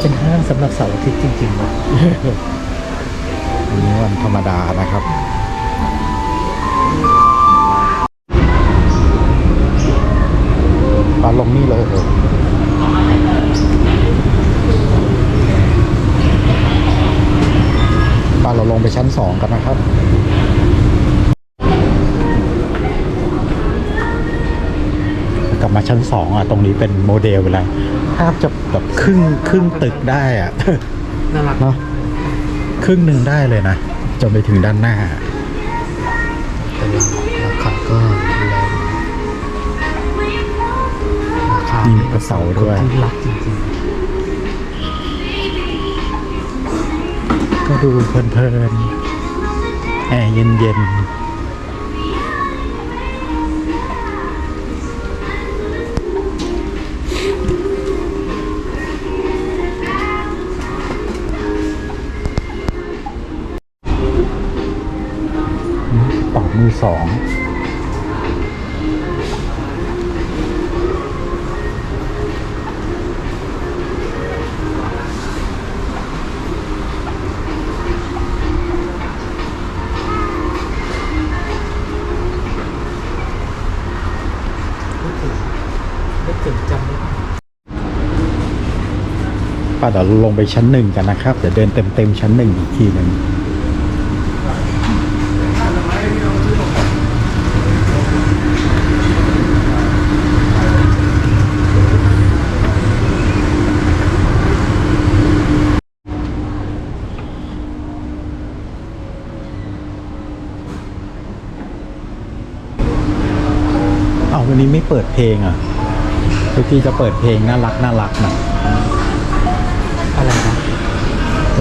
เป็นห้างสำหรับเสาร์อาทิตย์จริงๆนะวันนี้วันธรรมดานะครับปาลงนี่เลยปาเราลงไปชั้นสองกัน ชั้นสองอะตรงนี้เป็นโมเดลอะไรแทบจะแบบครึ่งครึ่งตึกได้อะน่ารักเนาะครึ่งหนึ่งได้เลยนะจนไปถึงด้านหน้าแต่ราคาก็แรงราคามีกระเป๋าด้วยคนที่รักจริงก็ดูเพลินๆแอร์เย็นๆ มือสองๆนึกถึงจำได้ป้าเดี๋ยวลงไปชั้นหนึ่งกันนะครับ เดี๋ยวเดินเต็มๆชั้นหนึ่งอีกทีหนึ่ง เอาวันนี้ไม่เปิดเพลงอะทุกทีจะเปิดเพลงน่ารักน่ารักนะอะไรนะ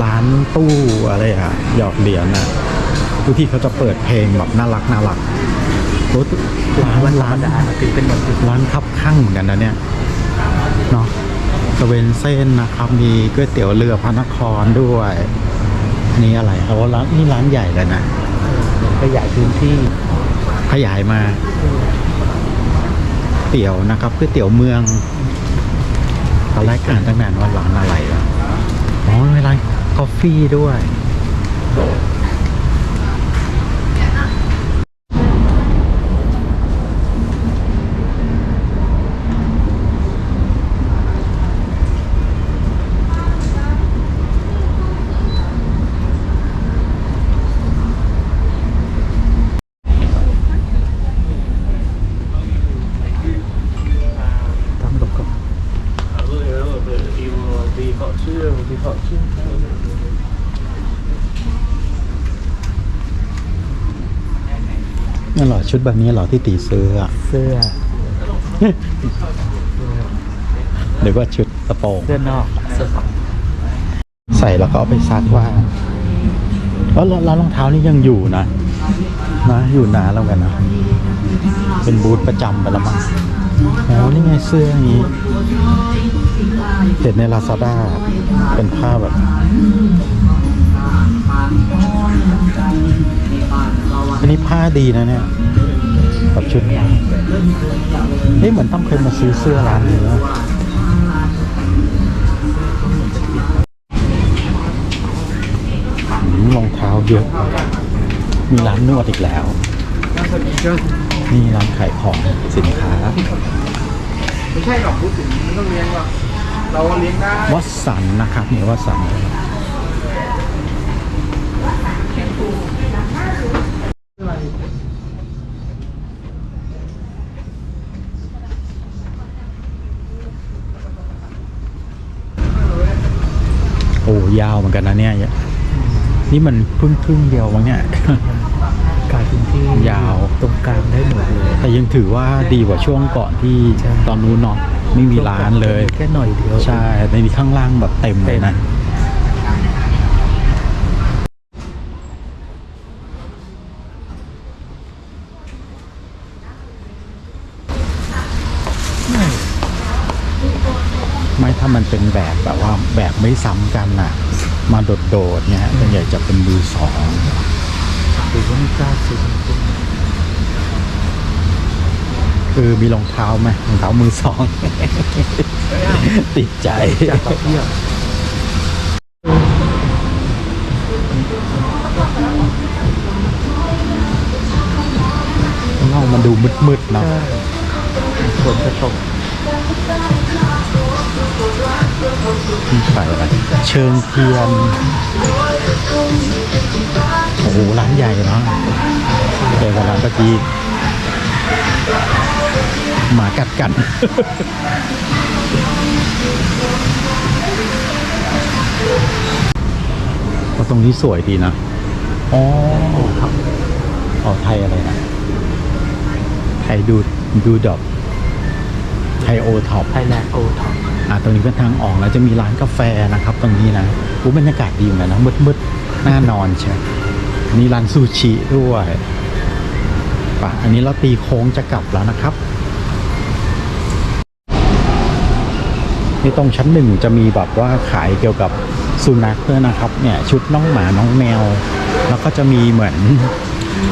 ร้านตู้อะไรอะหยอดเหรียญอะทุกที่เขาจะเปิดเพลงแบบน่ารักน่ารักโอ้ร้านวันธรร้ารนมดาถึงเป็นวันหยุดร้านคับข้างเหมือนกันนะเนี่ยเนาะตะเวนเส้นนะครับมีก๋วยเตี๋ยวเรือพระนครด้วยอันนี่อะไรเอาว่าร้านนี่ร้านใหญ่เลยนะขยายพื้นที่ขยายมา เตี๋ยวนะครับก๋วยเตี๋ยวเมืองตอนแรกอ่านตั้งนานว่าร้านอะไรอ๋อ๋อมีร้านกาแฟด้วย ต้องหลบกับ đi họ chưa đi họ chưa นั่นเหรอชุดแบบนี้เหรอที่ตีซื้ออะเสื้อ หรือว่าชุดกระโปรงเสื้อนอกเสื้อฝักใส่แล้วก็เอาไปซักว่าแล้วร้านรองเท้านี่ยังอยู่นะ นะอยู่นานแล้วกันนะ เป็นบูธประจำไปแล้วมั้งโอ้นี่ไงเสื้ออย่างนี้เห็นในลาซาด้าเป็นผ้าแบบ อันนี้ผ้าดีนะเนี่ยแบบชุดนี้เฮ้ยเหมือนต้องเคยมาซื้อเสื้อร้านนี้นะอืมรองเท้าเยอะ มีร้านนวดอีกแล้ว นี่ร้านขายของสินค้า ไม่ใช่หรอกพูดถึงไม่ต้องเลี้ยงหรอกเราเลี้ยงได้วัดสันนะครับนี่วัดสัน อ้ยาวเหมือนกันนะเนี่ยนี่มันเพิ่งครึ่งเดียวมั้งเนี่ยกายพื้นที่ยาวตรงกลางได้หมดเลยแต่ยังถือว่าดีกว่าช่วงก่อนที่ใช่ตอนนู้นเนาะไม่มีร้านเลยแค่หน่อยเดียวใช่ในนี้ข้างล่างแบบเต็มเลยนะไม่ถ้ามันเป็นแบบแบบว่า แบบไม่ซ้ำกันอะ มาโดดๆเนี่ยส่วนใหญ่จะเป็นมือสองหรือว่าไม่กล้าซื้อคือมีรองเท้าไหมรองเท้ามือสอง ติดใจอยากเที่ยวมันดูมืดๆเนาะฝนจะตก นี่ขายอะไรเชิงเทียนโอ้โหร้านใหญ่เนาะใหญ่กว่าร้านตะกี้หมากัดกันก็ตรงนี้สวยดีนะ อ๋ออ๋อไทยอะไรนะ ไทยดูดูดอกไทยโอท็อปไทยแลนด์โอท็อป อ่าตรงนี้เป็นทางออกแล้วจะมีร้านกาแฟนะครับ ตรงนี้นะอู้บรรยากาศดีเหมือนกันนะมืดๆน่านอนใช่มีร้านซูชิด้วยป่ะอันนี้เราตีโค้งจะกลับแล้วนะครับนี่ตรงชั้นหนึ่งจะมีแบบว่าขายเกี่ยวกับสุนัขด้วยนะครับ เนี่ยชุดน้องหมาน้องแมว แล้วก็จะมีเหมือน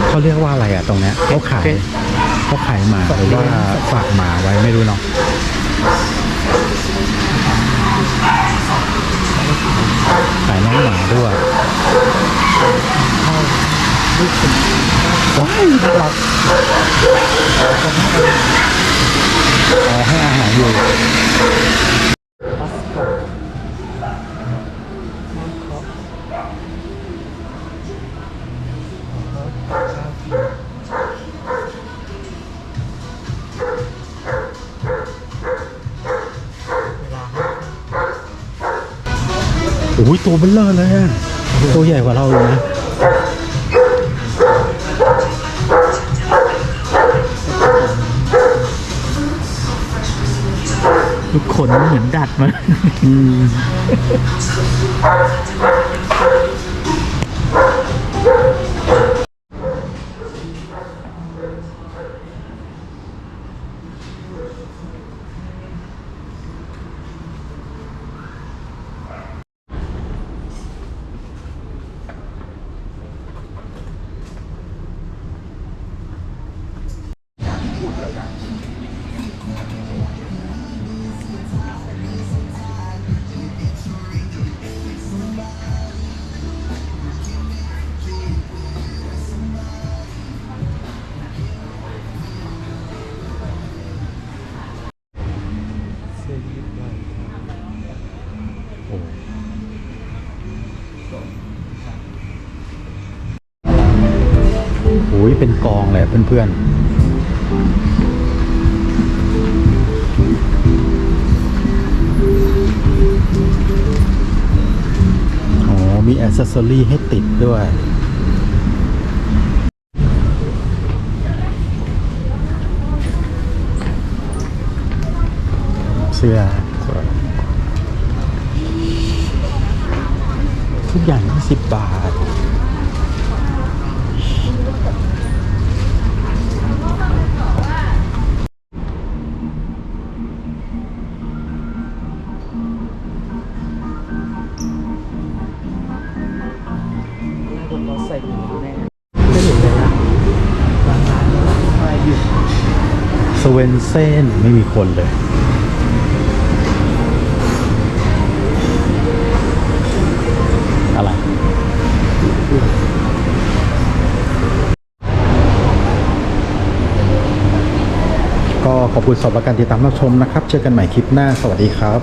เขาเรียกว่าอะไรอะตรงเนี้ยเขาขายเขาขายหมาหรือว่าฝากหมาไว้ไม่รู้เนาะ ขายน้องหมาด้วยว้ายน่ารักขอให้อาหารอยู่ อ้ยตัวเบลเลอร์เลยอะตัวใหญ่กว่าเราเลยนะทุกคนเหมือนดัดมันอืม โอ้โหเป็นกองเลยเพื่อนๆอ๋อมีอ c เซสซอรี่ให้ติดด้วยเสื้อสวย ทุกอย่าง 20 บาทเราใส่ถุงแน่ไม่เห็นเลยนะบางร้านไม่หยุดสเวนเซนไม่มีคนเลย อะไร ก็ขอบคุณสำหรับการติดตามรับชมนะครับ เจอกันใหม่คลิปหน้า สวัสดีครับ